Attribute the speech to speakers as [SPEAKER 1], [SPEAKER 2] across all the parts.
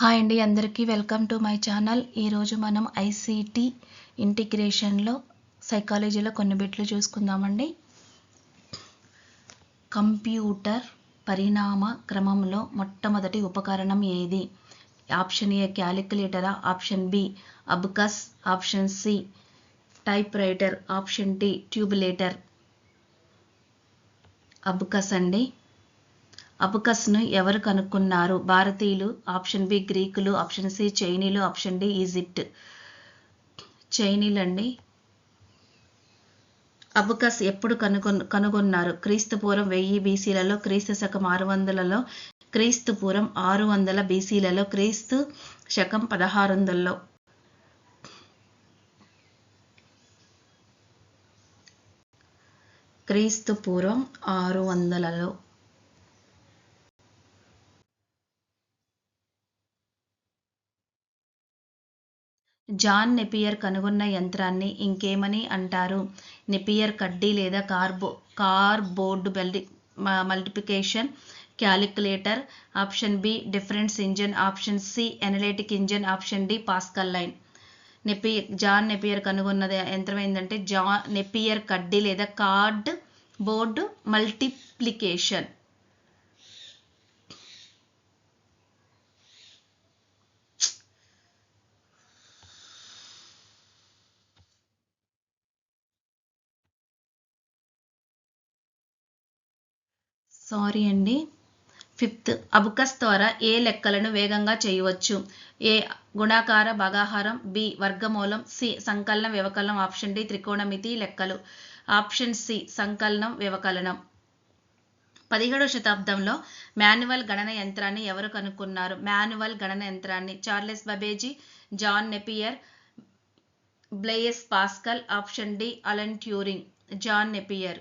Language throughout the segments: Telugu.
[SPEAKER 1] హాయ్ అండి అందరికీ వెల్కమ్ టు మై ఛానల్. ఈరోజు మనం ఐసీటీ ఇంటిగ్రేషన్లో సైకాలజీలో కొన్ని బిట్లు చూసుకుందామండి. కంప్యూటర్ పరిణామ క్రమంలో మొట్టమొదటి ఉపకరణం ఏది? Option A క్యాలిక్యులేటరా? Option B abacus. Option C typewriter option D tabulator. Abacus అండి. అబకస్ను ఎవరు కనుక్కున్నారు? భారతీయులు ఆప్షన్ బి గ్రీకులు ఆప్షన్ సి చైనీలు ఆప్షన్ డి ఈజిప్ట్. చైనీలు అండి అబకస్ ఎప్పుడు కనుగొ కనుగొన్నారు? క్రీస్తు పూర్వం వెయ్యి బీసీలలో క్రీస్తు శకం ఆరు వందలలో క్రీస్తు పూర్వం ఆరు వందల బీసీలలో క్రీస్తు శకం పదహారు వందలలో క్రీస్తు పూర్వం ఆరు వందలలో. జాన్ నెపియర్ కనుగొన్న యంత్రాన్ని ఇంకేమని అంటారు? నెపియర్ కడ్డీ లేదా కార్బో cardboard బెల్డి multiplication calculator option B difference engine option C analytic engine option D Pascaline. నెపి John Napier కనుగొన్న యంత్రం ఏంటంటే జా నెపియర్ కడ్డీ లేదా కార్డ్ బోర్డు మల్టిప్లికేషన్. సారీ అండి. ఫిఫ్త్ అబుకస్ ద్వారా ఏ లెక్కలను వేగంగా చేయవచ్చు? ఏ గుణాకార భాగాహారం బి వర్గమూలం సి సంకలనం వ్యవకలనం ఆప్షన్ డి త్రికోణమితి లెక్కలు. ఆప్షన్ సి సంకలనం వ్యవకలనం. పదిహేడవ శతాబ్దంలో మాన్యువల్ గణన యంత్రాన్ని ఎవరు కనుక్కున్నారు? మాన్యువల్ గణన యంత్రాన్ని Charles Babbage John Napier Blaise Pascal option D Alan Turing. John Napier.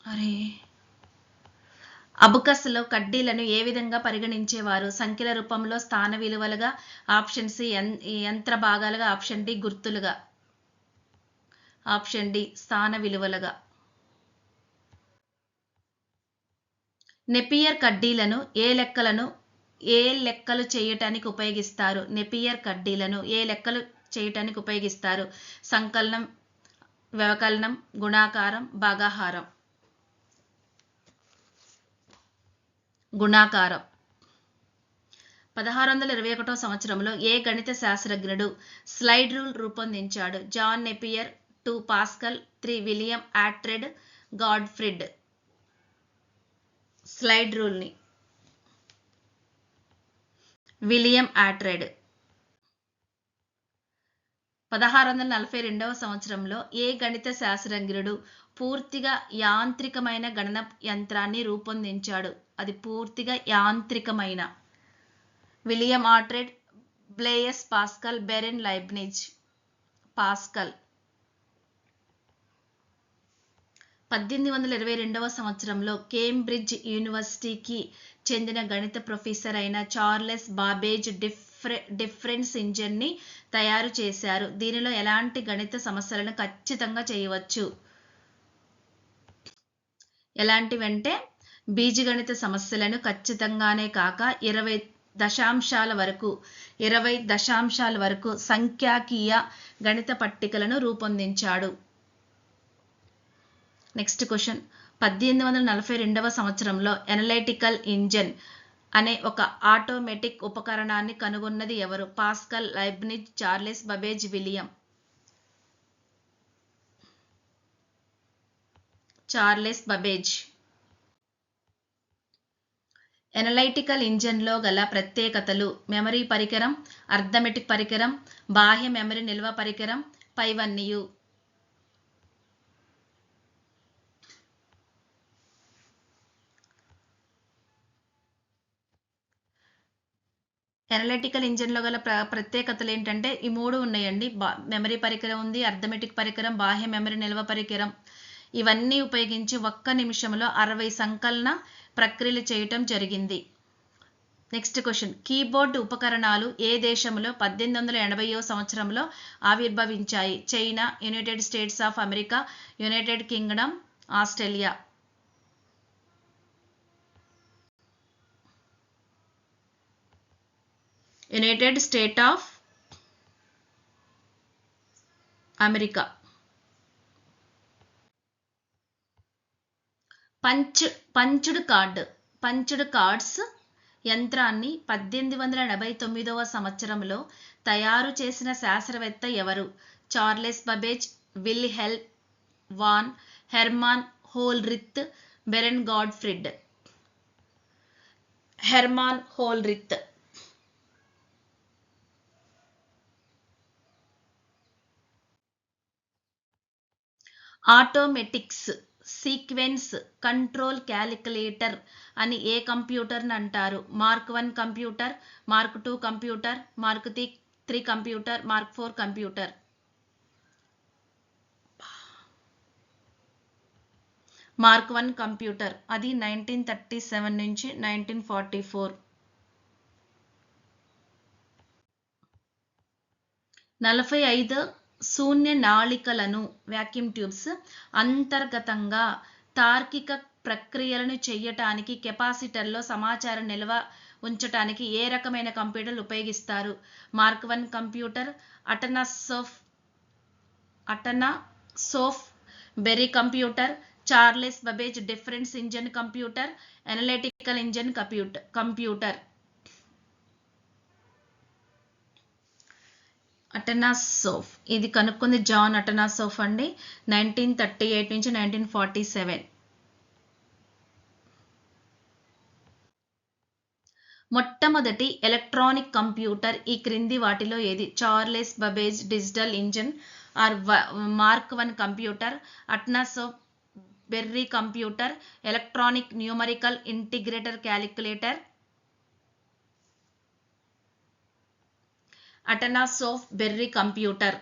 [SPEAKER 1] అరే. అబుకస్లో కడ్డీలను ఏ విధంగా పరిగణించేవారు? సంఖ్యల రూపంలో స్థాన విలువలుగా ఆప్షన్ సి యంత్ర భాగాలుగా ఆప్షన్ డి గుర్తులుగా. ఆప్షన్ డి స్థాన విలువలుగా. నెపియర్ కడ్డీలను ఏ లెక్కలను ఏ లెక్కలు చేయటానికి ఉపయోగిస్తారు? నెపియర్ కడ్డీలను ఏ లెక్కలు చేయటానికి ఉపయోగిస్తారు? సంకలనం వ్యవకలనం గుణాకారం భాగాహారం. గుణాకారం. పదహారు వందల ఇరవై ఒకటో సంవత్సరంలో ఏ గణిత శాస్త్రజ్ఞుడు slide rule రూపొందించాడు? John Napier two Pascal three William Oughtred Gottfried. Slide రూల్ని. William Oughtred పదహారు వందల నలభై రెండవ సంవత్సరంలో ఏ గణిత శాస్త్రజ్ఞుడు పూర్తిగా యాంత్రికమైన గణన యంత్రాన్ని రూపొందించాడు? అది పూర్తిగా యాంత్రికమైన. William Oughtred Blaise Pascal Baron Leibniz. Pascal. పద్దెనిమిది వందల ఇరవై రెండవ సంవత్సరంలో కేంబ్రిడ్జ్ యూనివర్సిటీకి చెందిన గణిత ప్రొఫెసర్ అయిన చార్లెస్ బాబేజ్ డిఫ్రె డిఫరెన్స్ ఇంజన్ని తయారు చేశారు. దీనిలో ఎలాంటి గణిత సమస్యలను ఖచ్చితంగా చేయవచ్చు? ఎలాంటివంటే బీజగణిత సమస్యలను ఖచ్చితంగానే కాక ఇరవై దశాంశాల వరకు ఇరవై దశాంశాల వరకు సంఖ్యాకీయ గణిత పట్టికలను రూపొందించాడు. నెక్స్ట్ క్వశ్చన్ పద్దెనిమిది వందల నలభై రెండవ సంవత్సరంలో ఎనలైటికల్ ఇంజన్ అనే ఒక ఆటోమేటిక్ ఉపకరణాన్ని కనుగొన్నది ఎవరు? Pascal Leibniz Charles Babbage William. Charles Babbage. Analytical ఇంజన్లో గల ప్రత్యేకతలు మెమరీ పరికరం అర్థమెటిక్ పరికరం బాహ్య మెమరీ నిల్వ పరికరం పైవన్నీయు. ఎనలైటికల్ ఇంజన్లో గల ప్ర ప్రత్యేకతలు ఏంటంటే ఈ మూడు ఉన్నాయండి. బా మెమరీ పరికరం ఉంది అర్థమెటిక్ పరికరం బాహ్య మెమరీ నిల్వ పరికరం. ఇవన్నీ ఉపయోగించి ఒక్క నిమిషంలో అరవై సంకలన ప్రక్రియలు చేయటం జరిగింది. నెక్స్ట్ క్వశ్చన్ కీబోర్డ్ ఉపకరణాలు ఏ దేశంలో పద్దెనిమిది వందల ఎనభైయో సంవత్సరంలో ఆవిర్భవించాయి? China United States of America United Kingdom Australia United State of America punch punched card. Punched cards యంత్రాన్ని పద్దెనిమిది వందల డెబ్బై తొమ్మిదవ సంవత్సరంలో తయారు చేసిన శాస్త్రవేత్త ఎవరు? Charles Babbage Wilhelm von Hermann Hollerith Baron Gottfried. Hermann Hollerith. Automatics. Sequence control calculator అని ఏ కంప్యూటర్ని అంటారు? Mark one computer mark two computer mark three three computer mark four computer. Mark one computer అది నైన్టీన్ థర్టీ సెవెన్ నుంచి నైన్టీన్ ఫార్టీ ఫోర్. నలభై ఐదు శూన్య నాళికలను వ్యాక్యూమ్ ట్యూబ్స్ అంతర్గతంగా తార్కిక ప్రక్రియలను చేయటానికి కెపాసిటర్లో సమాచారం నిల్వ ఉంచటానికి ఏ రకమైన కంప్యూటర్లు ఉపయోగిస్తారు? Mark one computer Atanasoff Atanasoff Berry computer Charles Babbage difference engine computer analytical engine computer computer. Atanasoff. ఇది కనుక్కుంది జాన్ అటనాసోఫ్ అండి నైన్టీన్ థర్టీ ఎయిట్ నుంచి నైన్టీన్ ఫార్టీ సెవెన్. మొట్టమొదటి ఎలక్ట్రానిక్ కంప్యూటర్ ఈ క్రింది వాటిలో ఏది? Charles Babbage digital engine or mark one computer Atanasoff Berry computer electronic numerical integrator calculator Atanasoff Berry computer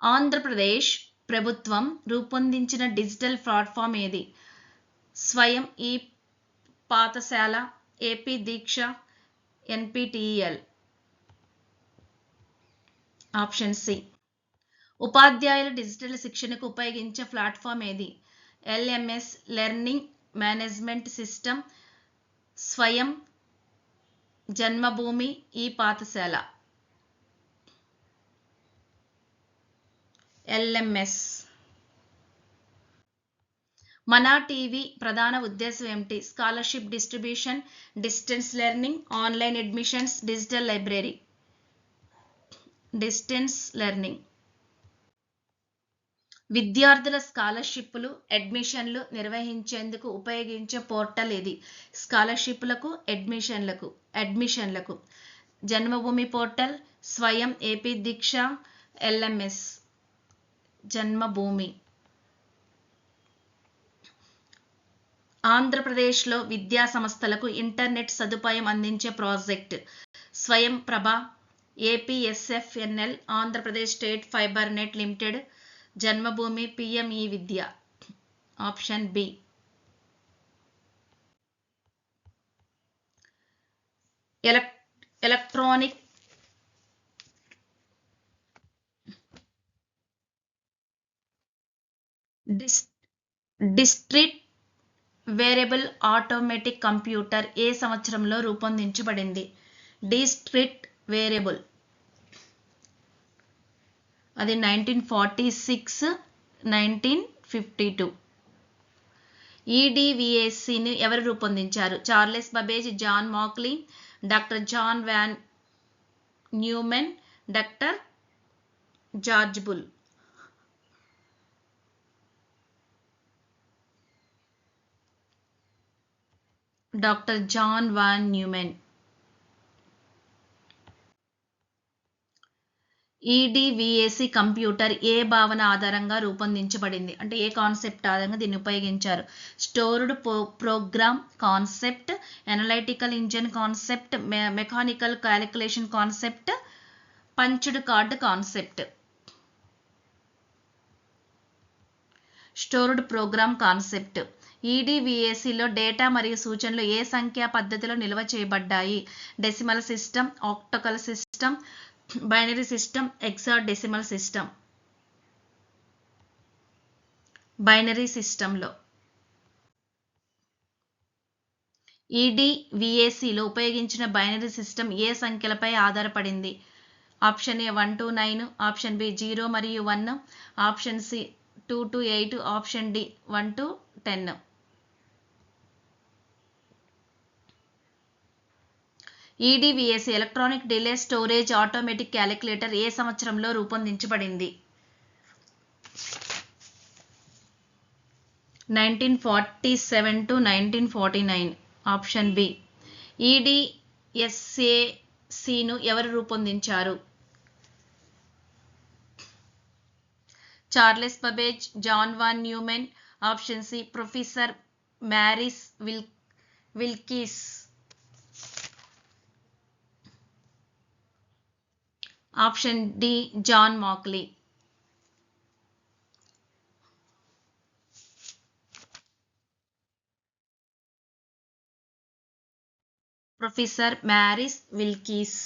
[SPEAKER 1] Andhra Pradesh ప్రభుత్వం రూపొందించిన డిజిటల్ ప్లాట్ఫామ్ ఏది? Swayam e Pathshala AP Diksha NPTEL option C ఉపాధ్యాయుల డిజిటల్ శిక్షణకు ఉపయోగించే ప్లాట్ఫామ్ ఏది? ఎల్ఎంఎస్ లెర్నింగ్ మేనేజ్మెంట్ సిస్టమ్ స్వయం జన్మభూమి ఈ పాఠశాల. ఎల్ఎంఎస్ మనా టీవీ ప్రధాన ఉద్దేశం ఏమిటి? Scholarship distribution distance learning online admissions digital library. Distance learning. విద్యార్థుల స్కాలర్షిప్లు అడ్మిషన్లు నిర్వహించేందుకు ఉపయోగించే పోర్టల్ ఇది. స్కాలర్షిప్లకు అడ్మిషన్లకు అడ్మిషన్లకు. Janmabhoomi portal Swayam AP Diksha LMS. Janmabhoomi. ఆంధ్రప్రదేశ్లో విద్యా సంస్థలకు ఇంటర్నెట్ సదుపాయం అందించే project. Swayam Prabha APSFNL Andhra Pradesh state fibre net limited Janmabhoomi PME Vidya. Option B. ఎలక్ ఎలక్ట్రానిక్ డిస్ డిస్ట్రిక్ట్ వేరియబుల్ ఆటోమేటిక్ కంప్యూటర్ ఏ సంవత్సరంలో రూపొందించబడింది? డిస్ట్రిక్ట్ వేరియబుల్ అది nineteen forty six nineteen fifty two ఈడివిఎస్సిని ఎవరు రూపొందించారు? Charles Babbage John Mauchly doctor John von Neumann doctor George Boole. Doctor John von Neumann. EDVAC computer ఏ భావన ఆధారంగా రూపొందించబడింది? అంటే ఏ కాన్సెప్ట్ ఆధారంగా దీన్ని ఉపయోగించారు? Stored program concept analytical engine concept mechanical calculation concept punched card concept. Stored program concept. ఈడీవీఏసీలో data మరియు సూచనలు ఏ సంఖ్యా పద్ధతిలో నిల్వ చేయబడ్డాయి? Decimal system octal system binary system hexadecimal system binary సిస్టంలో ఈడీవీఏసీలో ఉపయోగించిన బైనరీ సిస్టమ్ ఏ సంఖ్యలపై ఆధారపడింది? Option A one two nine option B zero మరియు one option C two two eight option D one two ten EDSAC electronic delay storage automatic calculator ఏ సంవత్సరంలో రూపొందించబడింది? Nineteen forty seven to nineteen forty nine option B. ఈడిఎస్ఏసిను ఎవరు రూపొందించారు? Charles Babbage John von Neumann option C. Professor Maurice will Wilkes. Option D John Mauchly professor Maurice Wilkes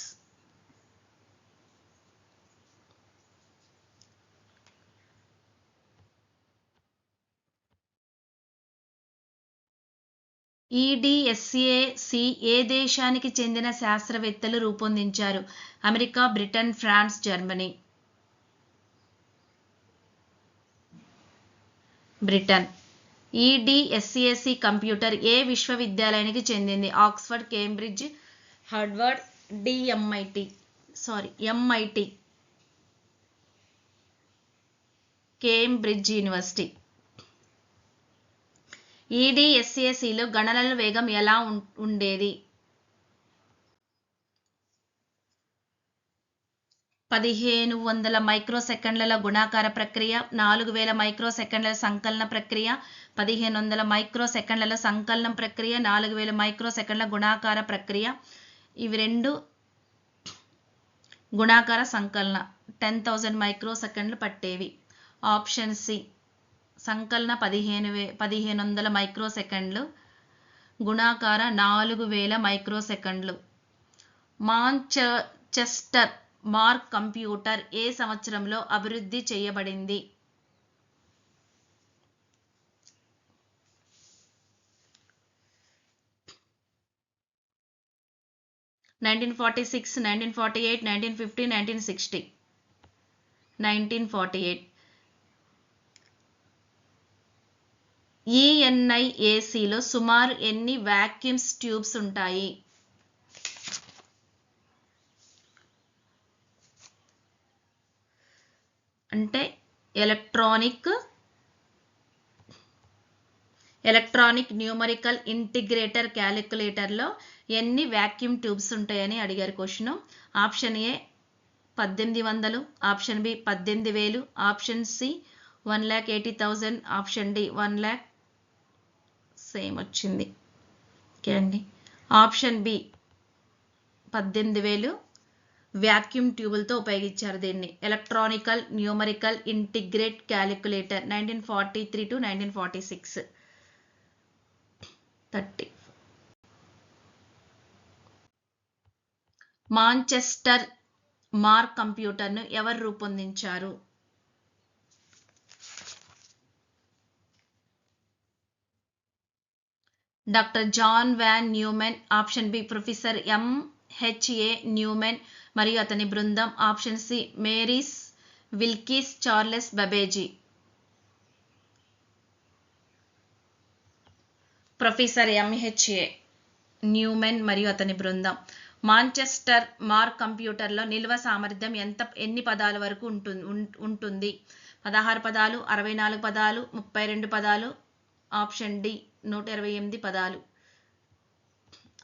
[SPEAKER 1] EDSAC ఏ దేశానికి చెందిన శాస్త్రవేత్తలు రూపొందించారు? America Britain France Germany. Britain. ఈడిఎస్సిఎస్సి computer ఏ విశ్వవిద్యాలయానికి చెందింది? ఆక్స్ఫర్డ్ కేంబ్రిడ్జ్ హార్వర్డ్ డిఎంఐటి సారీ ఎంఐటి కేంబ్రిడ్జ్ యూనివర్సిటీ. ఈడీఎస్ఏసిలో e గణనల వేగం ఎలా ఉం- ఉండేది? పదిహేను వందల మైక్రో సెకండ్ల గుణాకార ప్రక్రియ నాలుగు వేల మైక్రో సెకండ్ల సంకలన ప్రక్రియ పదిహేను వందల మైక్రో సెకండ్ల సంకలనం ప్రక్రియ నాలుగు వేల మైక్రో సెకండ్ల గుణాకార ప్రక్రియ. ఇవి రెండు గుణాకార సంకలన టెన్ థౌజండ్ మైక్రో సెకండ్లు పట్టేవి. ఆప్షన్ సి సంకలన పదిహేను వే పదిహేను వందల మైక్రో సెకండ్లు గుణాకార నాలుగు వేల మైక్రో సెకండ్లు మాంచెస్టర్ మార్క్ కంప్యూటర్ ఏ సంవత్సరంలో అభివృద్ధి చేయబడింది? Nineteen forty six nineteen forty eight nineteen fifty nineteen sixty. Nineteen forty eight. ఈఎన్ఐఏసీలో సుమారు ఎన్ని వాక్యూమ్స్ ట్యూబ్స్ ఉంటాయి? అంటే ఎలక్ట్రానిక్ ఎలక్ట్రానిక్ న్యూమరికల్ ఇంటిగ్రేటర్ క్యాలిక్యులేటర్లో ఎన్ని వాక్యూమ్ ట్యూబ్స్ ఉంటాయని అడిగారు క్వశ్చన్. ఆప్షన్ ఏ పద్దెనిమిది వందలు ఆప్షన్ బి పద్దెనిమిది వేలు option C one lakh eighty thousand option D one lakh same వచ్చింది. ఓకే అండి. ఆప్షన్ బి పద్దెనిమిది వేలు వ్యాక్యూమ్ ట్యూబులతో ఉపయోగించారు దీన్ని. Electronical numerical integrate calculator nineteen forty three to nineteen forty six thirty Manchester mark కంప్యూటర్ను ఎవరు రూపొందించారు? Doctor John von Neumann option B professor M H A Newman మరియు అతని బృందం option C Maurice Wilkes Charles Babbage. Professor M H A Newman మరియు అతని బృందం. మాంచెస్టర్ మార్క్ కంప్యూటర్లో నిల్వ సామర్థ్యం ఎంత ఎన్ని పదాల వరకు ఉంటుంది ఉంటుంది? పదహారు పదాలు అరవై నాలుగు పదాలు ముప్పై రెండు పదాలు ఆప్షన్ డి నూట ఇరవై ఎనిమిది పదాలు.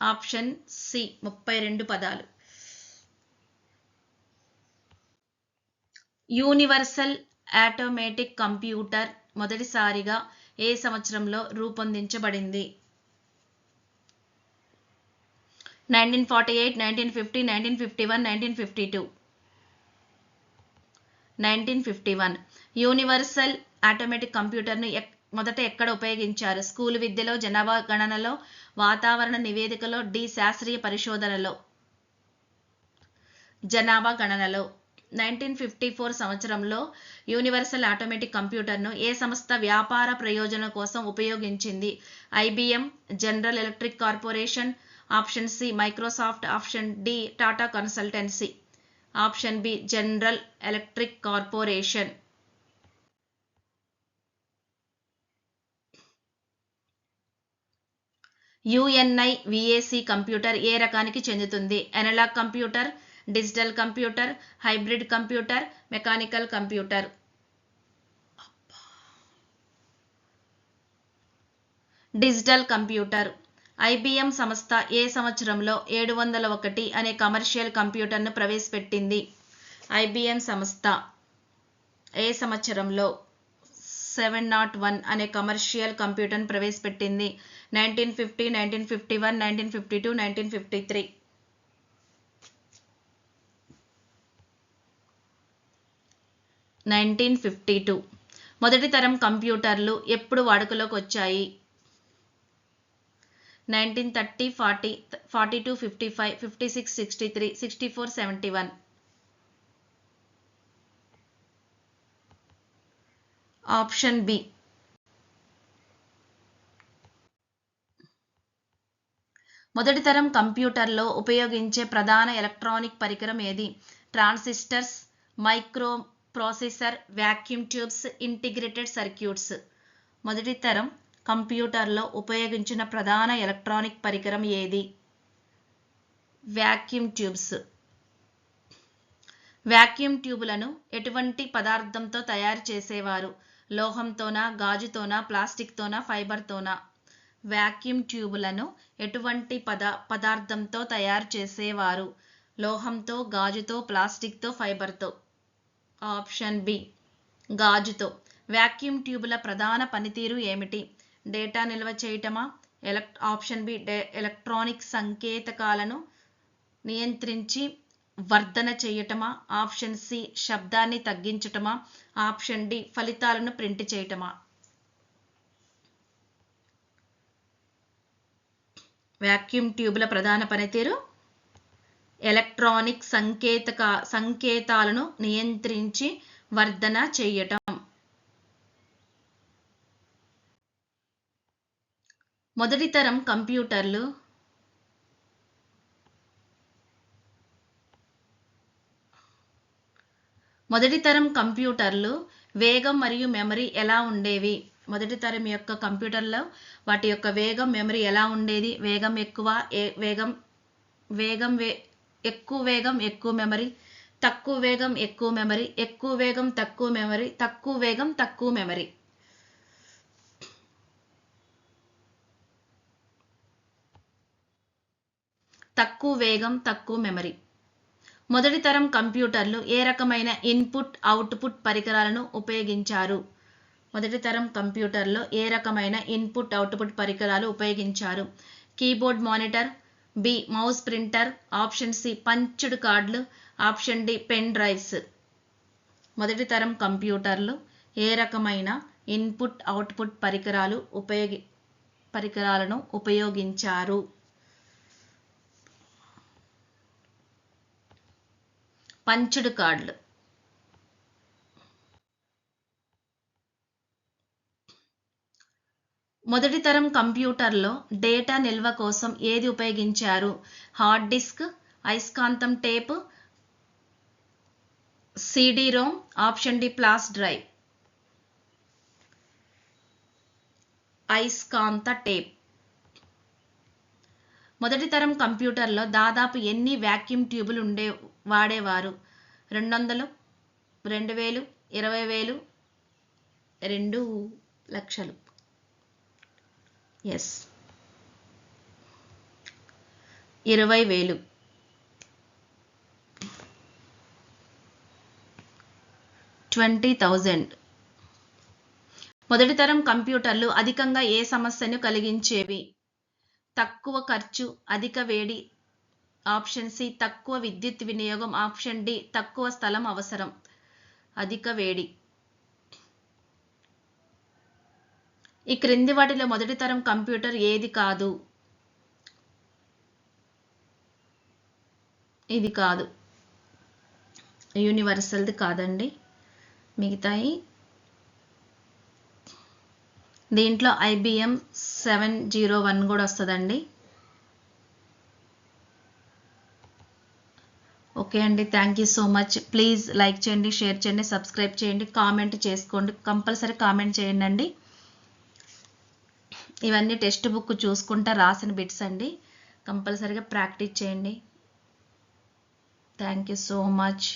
[SPEAKER 1] ఆప్షన్ సి ముప్పై రెండు పదాలు. యూనివర్సల్ ఆటోమేటిక్ కంప్యూటర్ మొదటిసారిగా ఏ సంవత్సరంలో రూపొందించబడింది? Nineteen forty eight nineteen fifty nineteen fifty one nineteen fifty two. Nineteen fifty one. Universal automatic కంప్యూటర్ను మొదట ఎక్కడ ఉపయోగించారు? స్కూల్ విద్యలో జనాభా గణనలో వాతావరణ నివేదికలో డి శాస్త్రీయ పరిశోధనలో? జనాభా గణనలో. నైన్టీన్ ఫిఫ్టీ ఫోర్ సంవత్సరంలో యూనివర్సల్ ఆటోమేటిక్ కంప్యూటర్ను ఏ సంస్థ వ్యాపార ప్రయోజనం కోసం ఉపయోగించింది? IBM general electric corporation option C Microsoft option D Tata consultancy. Option B general electric corporation. U N I V A C computer ఏ రకానికి చెందుతుంది? Analog computer digital computer hybrid computer mechanical computer digital computer IBM సంస్థ ఏ సంవత్సరంలో ఏడు వందల ఒకటి అనే కమర్షియల్ కంప్యూటర్ను ప్రవేశపెట్టింది? ఐబిఎం సంస్థ ఏ సంవత్సరంలో సెవెన్ నాట్ వన్ అనే కమర్షియల్ కంప్యూటర్ను ప్రవేశపెట్టింది. Nineteen fifty nineteen fifty one nineteen fifty two nineteen fifty three. Nineteen fifty two. మొదటి తరం కంప్యూటర్లు ఎప్పుడు వాడుకలోకి వచ్చాయి nineteen thirty forty forty two fifty five fifty six sixty three sixty four seventy one. Option B. మొదటి తరం కంప్యూటర్లో ఉపయోగించే ప్రధాన ఎలక్ట్రానిక్ పరికరం ఏది? Transistors micro processor vacuum tubes integrated circuits. మొదటి తరం కంప్యూటర్లో ఉపయోగించిన ప్రధాన ఎలక్ట్రానిక్ పరికరం ఏది? Vacuum tubes. వ్యాక్యూమ్ ట్యూబులను ఎటువంటి పదార్థంతో తయారు చేసేవారు? లోహంతోనా గాజుతోనా ప్లాస్టిక్తోనా ఫైబర్తోనా? వ్యాక్యూమ్ ట్యూబులను ఎటువంటి పద పదార్థంతో తయారు చేసేవారు? లోహంతో గాజుతో ప్లాస్టిక్తో ఫైబర్తో? ఆప్షన్ బి గాజుతో. వ్యాక్యూమ్ ట్యూబుల ప్రధాన పనితీరు ఏమిటి? డేటా నిల్వ చేయటమా? ఎలక్ ఆప్షన్ బి ఎలక్ట్రానిక్ సంకేతకాలను నియంత్రించి వర్ధన చేయటమా? ఆప్షన్ సి శబ్దాన్ని తగ్గించటమా? ఆప్షన్ డి ఫలితాలను ప్రింట్ చేయటమా? వ్యాక్యూమ్ ట్యూబ్ల ప్రధాన పనితీరు? ఎలక్ట్రానిక్ సంకేతక సంకేతాలను నియంత్రించి వర్ధన చేయటం. మొదటి తరం కంప్యూటర్లు మొదటి తరం కంప్యూటర్లు వేగం మరియు మెమరీ ఎలా ఉండేవి? మొదటి తరం యొక్క కంప్యూటర్లో వాటి యొక్క వేగం మెమరీ ఎలా ఉండేది? వేగం ఎక్కువ ఏ- వేగం వేగం వే ఎక్కువ వేగం ఎక్కువ మెమరీ తక్కువ వేగం ఎక్కువ మెమరీ ఎక్కువ వేగం తక్కువ మెమరీ తక్కువ వేగం తక్కువ మెమరీ. తక్కువ వేగం తక్కువ మెమరీ. మొదటి తరం కంప్యూటర్లు ఏ రకమైన ఇన్పుట్ అవుట్పుట్ పరికరాలను ఉపయోగించారు? మొదటి తరం కంప్యూటర్లో ఏ రకమైన ఇన్పుట్ అవుట్పుట్ పరికరాలు ఉపయోగించారు? Keyboard monitor B mouse printer option C punched కార్డులు ఆప్షన్ డి పెన్ డ్రైవ్స్. మొదటి తరం కంప్యూటర్లు ఏ రకమైన ఇన్పుట్ అవుట్పుట్ పరికరాలు ఉపయోగి పరికరాలను ఉపయోగించారు? పంచుడు కార్డులు. మొదటి తరం కంప్యూటర్లో డేటా నిల్వ కోసం ఏది ఉపయోగించారు? హార్డ్ డిస్క్ అయస్కాంతం tape CD ROM option D flash drive. అయస్కాంత టేప్. మొదటి తరం కంప్యూటర్లో దాదాపు ఎన్ని వ్యాక్యూమ్ ట్యూబులు ఉండే వాడేవారు. రెండు వందలు రెండు వేలు ఇరవై వేలు రెండు లక్షలు. ఎస్ ఇరవై వేలు ట్వంటీ థౌజండ్. మొదటి తరం కంప్యూటర్లు అధికంగా ఏ సమస్యను కలిగించేవి? తక్కువ ఖర్చు అధిక వేడి ఆప్షన్ సి తక్కువ విద్యుత్ వినియోగం. ఆప్షన్ డి తక్కువ స్థలం అవసరం. అధిక వేడి. ఈ క్రింది వాటిలో మొదటి తరం కంప్యూటర్ ఏది కాదు? ఇది కాదు. యూనివర్సల్ది కాదండి. మిగతాయి దీంట్లో ఐబిఎం సెవెన్ జీరో వన్ కూడా వస్తుందండి. ఓకే అండి thank you so much please like చేయండి షేర్ చేయండి సబ్స్క్రైబ్ చేయండి కామెంట్ చేసుకోండి కంపల్సరీ కామెంట్ చేయండి అండి ఇవన్నీ టెక్స్ట్ బుక్ చూసుకుంటా రాసిన బిట్స్ అండి. కంపల్సరీగా ప్రాక్టీస్ చేయండి. Thank you so much